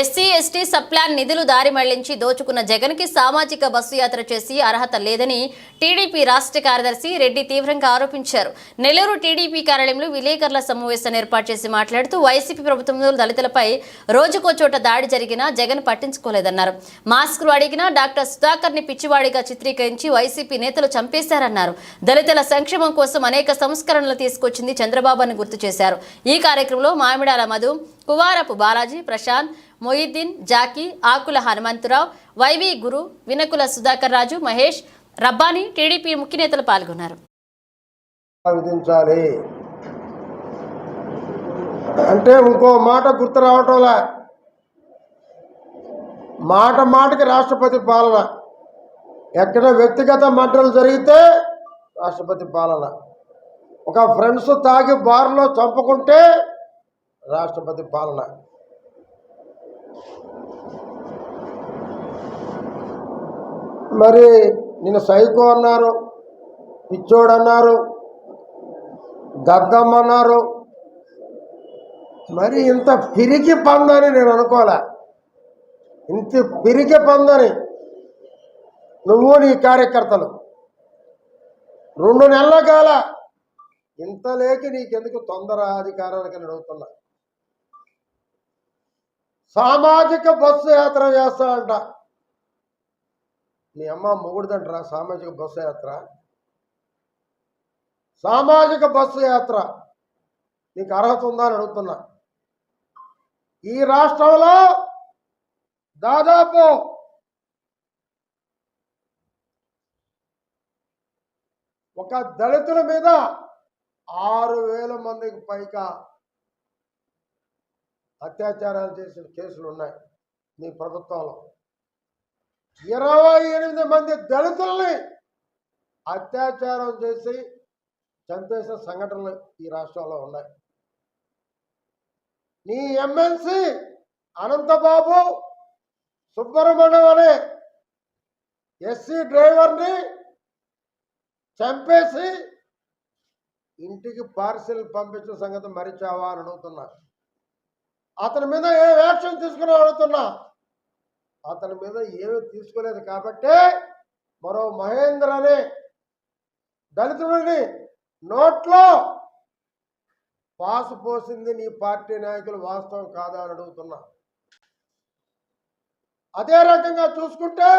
SC ST sub plan నిధులు దారి మళ్ళించి దోచుకున్న జగన్కి సామాజిక బస్సు యాత్ర చేసి అర్హత లేదని టీడీపీ రాష్ట్ర కార్యదర్శి రెడ్డి తీవ్రంగా ఆరోపించారు. నెల్లూరు టీడీపీ కార్యాలయంలో విలేకరుల సమావేశాన్ని ఏర్పాటు చేసి మాట్లాడుతూ వైసీపీ ప్రభుత్వంలో దళితులపై రోజుకో చోట దాడి జరిగినా జగన్ పట్టించుకోలేదన్నారు. మాస్కులు అడిగినా డాక్టర్ సుధాకర్ని పిచ్చివాడిగా చిత్రీకరించి వైసీపీ నేతలు చంపేశారన్నారు. దళితుల సంక్షేమం కోసం అనేక సంస్కరణలు తీసుకొచ్చింది చంద్రబాబు గుర్తు చేశారు. ఈ కార్యక్రమంలో Mamidala Madhu Kuvarapu Balaji Prashanth Moiddin Jackie Akula Hanumantharao YV Guru Vinakula Sudhakar Raju Mahesh Rabbani TDP ముఖ్య నేతలు పాల్గొన్నారు. విధించాలి. అంటే ఇంకో మాట గుర్తు రావటంలా. మాట మాటకి రాష్ట్రపతి పాలన. ఎక్కడ వ్యక్తిగత మంటలు జరిగితే రాష్ట్రపతి పాలన. ఒక ఫ్రెండ్స్ తాగి బార్లో చంపుకుంటే రాష్ట్రపతి పాలన. మరి నిన్న సైకో అన్నారు పిచ్చోడు అన్నారు గద్దమ్మన్నారు మరి ఇంత పిరికి పందని నేను అనుకోలే. ఇంత పిరికి పందని నువ్వు నీ కార్యకర్తలు. రెండు నెలల కాల ఇంత లేక నీకెందుకు తొందర అధికారానికి అని అడుగుతున్నా సామాజిక బస్సు యాత్ర చేస్తాడంట. నీ అమ్మ మొగుడుదంటరా సామాజిక బస్సు యాత్ర? సామాజిక బస్సు యాత్ర. నీకు అర్హత ఉందా అని అడుగుతున్నా. ఈ రాష్ట్రంలో దాదాపు ఒక దళితుల మీద ఆరు వేల మందికి పైగా అత్యాచారాలు చేసిన కేసులు ఉన్నాయి నీ ప్రభుత్వంలో. ఇరవై ఎనిమిది మంది దళితుల్ని అత్యాచారం చేసి చంపేసిన సంఘటనలు ఈ రాష్ట్రంలో ఉన్నాయి. నీ ఎమ్మెల్సీ అనంతబాబు సుబ్రహ్మణ్యం అనే ఎస్సీ డ్రైవర్ని చంపేసి ఇంటికి పార్సిల్ పంపించిన సంగతి మరిచావా అని అడుగుతున్నా అతని మీద ఏ యాక్షన్ తీసుకుని అడుగుతున్నా అతని మీద ఏమీ తీసుకోలేదు కాబట్టే మరో మహేంద్ర అనే దళితుడిని నోట్లో పాసు పోసింది నీ పార్టీ నాయకులు వాస్తవం కాదా అని అడుగుతున్నా. అదే రకంగా చూసుకుంటే